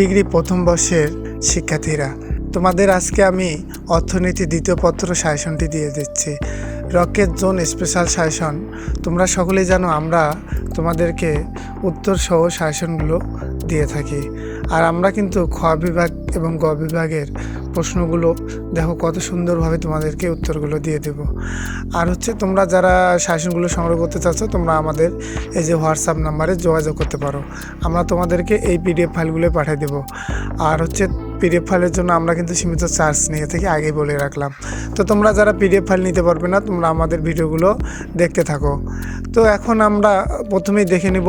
Degree প্রথম বর্ষের শিক্ষার্থীরা। তোমাদের আজকে আমি অর্থনীতি দ্বিতীয় পত্র সাজেশনটি দিয়ে দিচ্ছি। Rocket zone special suggestion. তোমরা সকলেই জানো আমরা তোমাদেরকে উত্তর সহ সাজেশনগুলো দিয়ে থাকি। আর আমরা কিন্তু খ বিভাগ এবং গ বিভাগের প্রশ্নগুলো, দেখো কত সুন্দরভাবে তোমাদেরকে উত্তরগুলো দিয়ে দেব। আর হচ্ছে তোমরা যারা সাজেশনগুলো সংগ্রহ করতে চাচ্ছ, তোমরা আমাদের এই যে হোয়াটসঅ্যাপ নাম্বারে যোগাযোগ করতে পারো। আমরা তোমাদেরকে এই পিডিএফ ফাইলগুলো পাঠিয়ে দেবো। আর হচ্ছে পিডিএফ ফাইলের জন্য আমরা কিন্তু সীমিত চার্জ নিয়ে থেকে আগেই বলে রাখলাম। তো তোমরা যারা পিডিএফ ফাইল নিতে পারবে না, তোমরা আমাদের ভিডিওগুলো দেখতে থাকো। তো এখন আমরা প্রথমেই দেখে নেব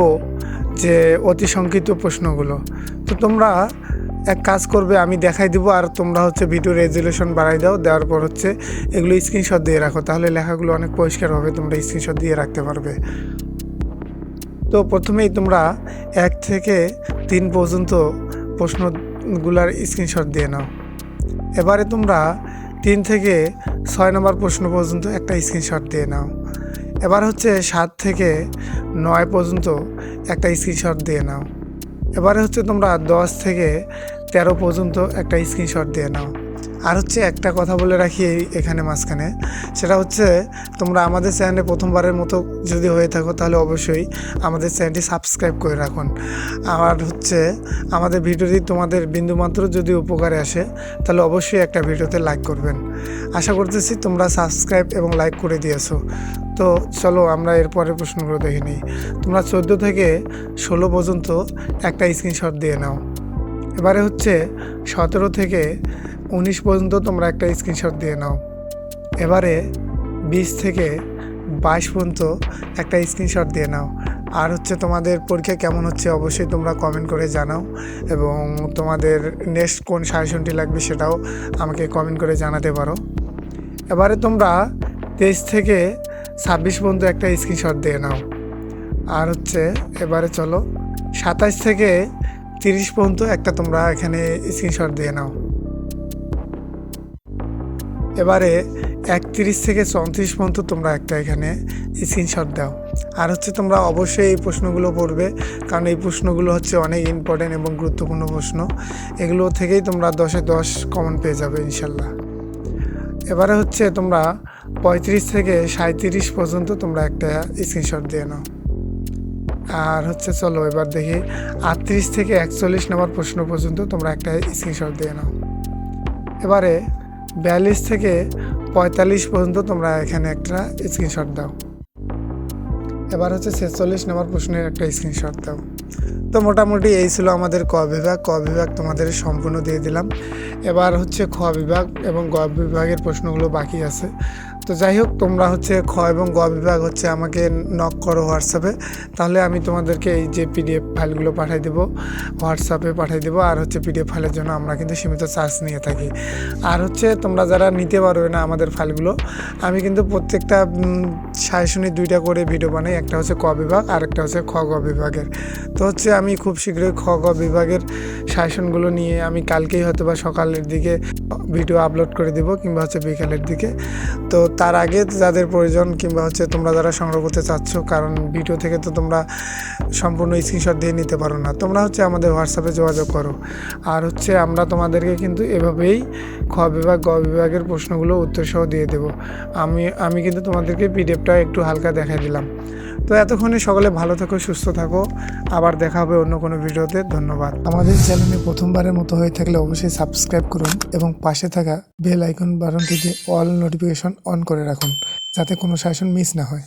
যে অতি সংক্ষিপ্ত প্রশ্নগুলো। তো তোমরা এক কাজ করবে, আমি দেখাই দিব আর তোমরা হচ্ছে ভিডিও রেজুলেশন বাড়াই দাও। দেওয়ার পর হচ্ছে এগুলো স্ক্রিনশট দিয়ে রাখো, তাহলে লেখাগুলো অনেক পরিষ্কার হবে, তোমরা স্ক্রিনশট দিয়ে রাখতে পারবে। তো প্রথমেই তোমরা এক থেকে তিন পর্যন্ত প্রশ্নগুলার স্ক্রিনশট দিয়ে নাও। এবারে তোমরা তিন থেকে ছয় নম্বর প্রশ্ন পর্যন্ত একটা স্ক্রিনশট দিয়ে নাও। এবার হচ্ছে সাত থেকে নয় পর্যন্ত একটা স্ক্রিনশট দিয়ে নাও। এবারে হচ্ছে তোমরা দশ থেকে তেরো পর্যন্ত একটা স্ক্রিনশট দিয়ে নাও। আর হচ্ছে একটা কথা বলে রাখি এখানে মাঝখানে, সেটা হচ্ছে তোমরা আমাদের চ্যানেলে প্রথমবারের মতো যদি হয়ে থাকো তাহলে অবশ্যই আমাদের চ্যানেলটি সাবস্ক্রাইব করে রাখুন। আর হচ্ছে আমাদের ভিডিওটি তোমাদের বিন্দুমাত্র যদি উপকারে আসে তাহলে অবশ্যই একটা ভিডিওতে লাইক করবেন। আশা করতেছি তোমরা সাবস্ক্রাইব এবং লাইক করে দিয়েছ। তো চলো আমরা এরপরের প্রশ্নগুলো দেখে নিই। তোমরা চোদ্দ থেকে ষোলো পর্যন্ত একটা স্ক্রিনশট দিয়ে নাও। এবারে হচ্ছে সতেরো থেকে উনিশ পর্যন্ত তোমরা একটা স্ক্রিনশট দিয়ে নাও। এবারে বিশ থেকে বাইশ পর্যন্ত একটা স্ক্রিনশট দিয়ে নাও। আর হচ্ছে তোমাদের পরীক্ষা কেমন হচ্ছে অবশ্যই তোমরা কমেন্ট করে জানাও এবং তোমাদের নেক্সট কোন সাজেশনটি লাগবে সেটাও আমাকে কমেন্ট করে জানাতে পারো। এবারে তোমরা তেইশ থেকে ছাব্বিশ পর্যন্ত একটা স্ক্রিনশট দিয়ে নাও। আর হচ্ছে এবারে চলো সাতাশ থেকে তিরিশ পর্যন্ত একটা তোমরা এখানে স্ক্রিনশট দিয়ে নাও। এবারে একত্রিশ থেকে চৌত্রিশ পর্যন্ত তোমরা একটা এখানে স্ক্রিনশট দাও। আর হচ্ছে তোমরা অবশ্যই এই প্রশ্নগুলো পড়বে, কারণ এই প্রশ্নগুলো হচ্ছে অনেক ইম্পর্টেন্ট এবং গুরুত্বপূর্ণ প্রশ্ন। এগুলো থেকেই তোমরা দশে দশ কমন পেয়ে যাবে ইনশাল্লাহ। এবারে হচ্ছে তোমরা পঁয়ত্রিশ থেকে সাঁত্রিশ পর্যন্ত তোমরা একটা স্ক্রিনশট দিয়ে নাও। আর হচ্ছে চলো এবার দেখি আটত্রিশ থেকে একচল্লিশ নম্বর প্রশ্ন পর্যন্ত তোমরা একটা স্ক্রিনশট দিয়ে নাও। এবারে বিয়াল্লিশ থেকে পঁয়তাল্লিশ পর্যন্ত তোমরা এখানে একটা স্ক্রিনশট দাও। এবার হচ্ছে ছেচল্লিশ নম্বর প্রশ্নের একটা স্ক্রিনশট দাও। তো মোটামুটি এই ছিল আমাদের ক বিভাগ ক বিভাগ তোমাদের সম্পূর্ণ দিয়ে দিলাম। এবার হচ্ছে খ বিভাগ এবং গ বিভাগের প্রশ্নগুলো বাকি আছে। তো যাই হোক, তোমরা হচ্ছে খ এবং গ বিভাগ হচ্ছে আমাকে নক করো হোয়াটসঅ্যাপে। তাহলে আমি তোমাদেরকে এই যে পিডিএফ ফাইলগুলো পাঠিয়ে দেবো, হোয়াটসঅ্যাপে পাঠিয়ে দেবো, আর হচ্ছে পিডিএফ ফাইলের জন্য আমরা কিন্তু সীমিত চার্জ নিয়ে থাকি। আর হচ্ছে তোমরা যারা নিতে পারবে না আমাদের ফাইলগুলো, আমি কিন্তু প্রত্যেকটা সাজেশনে দুইটা করে ভিডিও বানাই, একটা হচ্ছে ক বিভাগ আর একটা হচ্ছে খ গ বিভাগের। তো হচ্ছে আমি খুব শীঘ্রই খ গ বিভাগের সাজেশনগুলো নিয়ে আমি কালকেই হয়তো বা সকালের দিকে ভিডিও আপলোড করে দেবো কিংবা হচ্ছে বিকালের দিকে। তো তার আগে যাদের প্রয়োজন কিংবা হচ্ছে তোমরা যারা সংগ্রহ করতে চাচ্ছ, কারণ ভিডিও থেকে তো তোমরা সম্পূর্ণ স্ক্রিনশট দিয়ে নিতে পারো না। তোমরা হচ্ছে আমাদের হোয়াটসঅ্যাপে যোগাযোগ করো। আর হচ্ছে আমরা তোমাদেরকে কিন্তু এভাবেই খ বিভাগ, গ বিভাগের প্রশ্নগুলো উত্তরসহ দিয়ে দেবো। আমি আমি কিন্তু তোমাদেরকে পিডিএফটা একটু হালকা দেখাই দিলাম। তো এতক্ষণে সকলে ভালো থাকো, সুস্থ থাকো। আবার দেখা হবে অন্য কোনো ভিডিওতে। ধন্যবাদ। আমাদের চ্যানেলে প্রথমবারের মতো হয়ে থাকলে অবশ্যই সাবস্ক্রাইব করুন এবং পাশে থাকা বেল আইকন বাটনটিতে অল নোটিফিকেশন অন করে রাখুন, যাতে কোনো শাসন মিস না হয়।